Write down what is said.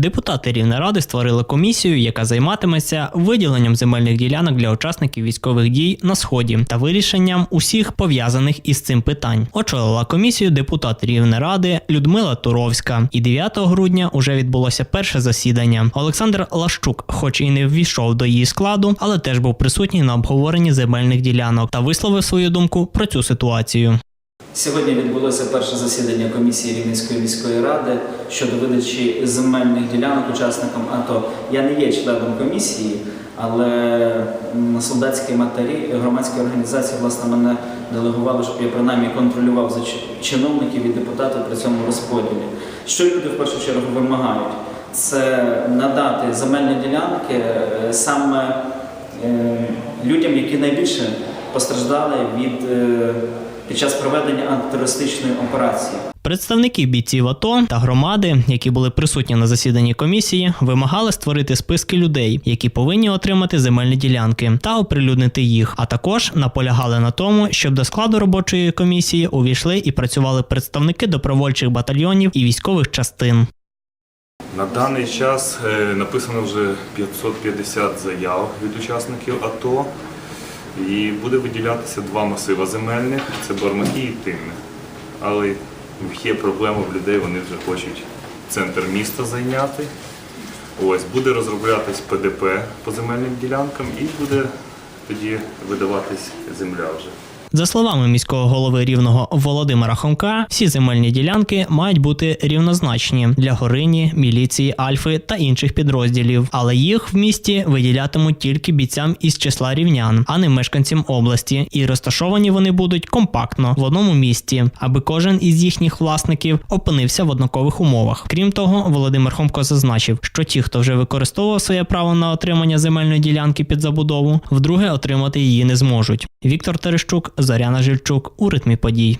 Депутати Рівнеради створили комісію, яка займатиметься виділенням земельних ділянок для учасників військових дій на сході та вирішенням усіх пов'язаних із цим питань. Очолила комісію депутат Рівнеради Людмила Туровська. І 9 грудня уже відбулося перше засідання. Олександр Лащук, хоч і не ввійшов до її складу, але теж був присутній на обговоренні земельних ділянок та висловив свою думку про цю ситуацію. Сьогодні відбулося перше засідання комісії Рівненської міської ради щодо видачі земельних ділянок учасникам АТО. Я не є членом комісії, але солдатські матері, громадські організації власне мене делегували, щоб я принаймні контролював за чиновників і депутатів при цьому розподілі. Що люди в першу чергу вимагають? Це надати земельні ділянки е, саме е, людям, які найбільше постраждали від е, під час проведення антитерористичної операції. Представники бійців АТО та громади, які були присутні на засіданні комісії, вимагали створити списки людей, які повинні отримати земельні ділянки та оприлюднити їх. А також наполягали на тому, щоб до складу робочої комісії увійшли і працювали представники добровольчих батальйонів і військових частин. На даний час е, написано вже 550 заяв від учасників АТО. І буде виділятися два масива земельних це Бармаки і Тинне. Але є проблема в людей, вони вже хочуть центр міста зайняти. Ось буде розроблятись ПДП по земельним ділянкам і буде тоді видаватись земля вже. За словами міського голови рівного Володимира Хомка, всі земельні ділянки мають бути рівнозначні для горині, міліції, альфи та інших підрозділів, але їх в місті виділятимуть тільки бійцям із числа рівнян, а не мешканцям області. І розташовані вони будуть компактно в одному місті, аби кожен із їхніх власників опинився в однакових умовах. Крім того, Володимир Хомко зазначив, що ті, хто вже використовував своє право на отримання земельної ділянки під забудову, вдруге отримати її не зможуть. Віктор Терещук, Зоряна Жильчук у ритмі подій.